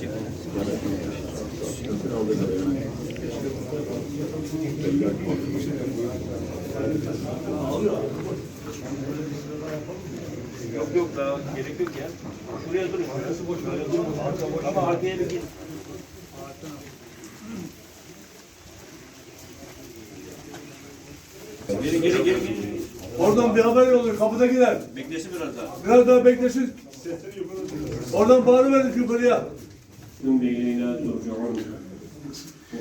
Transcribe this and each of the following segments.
çek. Yok yok daha gerek yok ya. Şuraya durun. Şurası boş. Şuraya durun. Ama arkaya bir git. Geri geri geri geri. Oradan bir haber oluyor kapıdakiler. Beklesin biraz daha. Biraz daha beklesin. Oradan bağırıverin yukarıya. Tüm bilgiyle duracağım.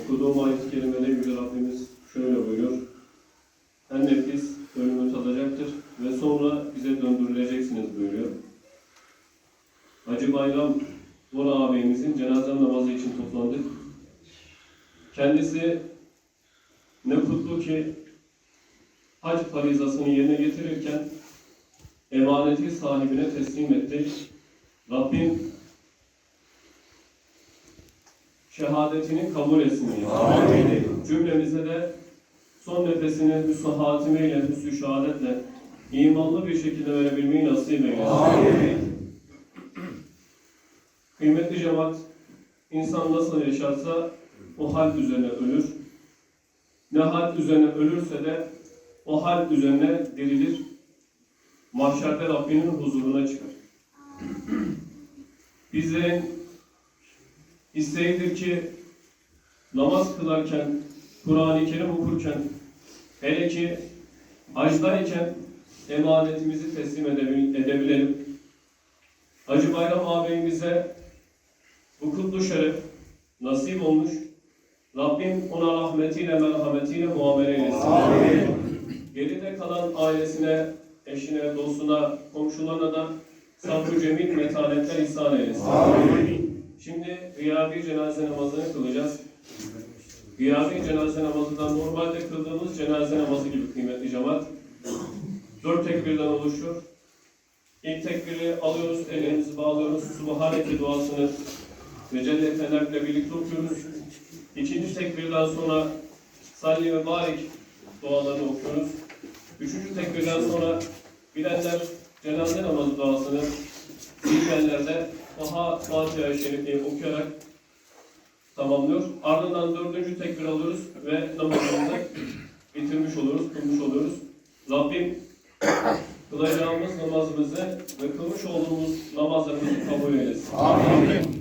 Okuduğum ayet-i kerimede Yüce Rabbimiz şöyle buyuruyor. Her nefis ölümü tadacaktır ve sonra bize döndürüleceksiniz buyuruyor. Hacı Bayram Bora ağabeyimizin cenaze namazı için toplandık. Kendisi ne kutlu ki hac farizasını yerine getirirken emaneti sahibine teslim etti. Rabbim şehadetini kabul etsin. Amin. Cümlemize de son nefesini hüsnü hatimeyle, hüsnü şehadetle imanlı bir şekilde verebilmeyi nasip eylesin. Amin. Kıymetli cemaat, insan nasıl yaşarsa o hal üzerine ölür. Ne hal üzerine ölürse de o hal üzerine dirilir. Mahşerde Rabbinin huzuruna çıkar. Bizlerin isteğidir ki namaz kılarken, Kur'an-ı Kerim okurken, hele ki hacdayken emanetimizi teslim edebil- edebilelim. Hacı Bayram ağabeyimize bu kutlu şeref nasip olmuş. Rabbim ona rahmetiyle, merhametiyle muamele eylesin. Geride kalan ailesine, eşine, dostuna, komşularına da sabrı cemil metanetler ihsan eylesin. Şimdi gıyabi cenaze namazını kılacağız. Gıyabi cenaze namazı da normalde kıldığımız cenaze namazı gibi kıymetli cemaat. Dört tekbirden oluşuyor. İlk tekbiri alıyoruz, ellerimizi bağlıyoruz. Subhaneke duasını ve Celle Fener'le birlikte okuyoruz. İkinci tekbirden sonra Salli ve Barik dualarını okuyoruz. Üçüncü tekbirden sonra bilenler cenaze namazı duasını, bilmeyenler Taha Fatiha-i Şerif'i okuyarak tamamlıyor. Ardından dördüncü tekbir alıyoruz ve namazımızı bitirmiş oluruz, kılmış oluruz. Rabbim kılacağımız namazımızı ve kılmış olduğumuz namazlarımızı kabul eylesin. Amin.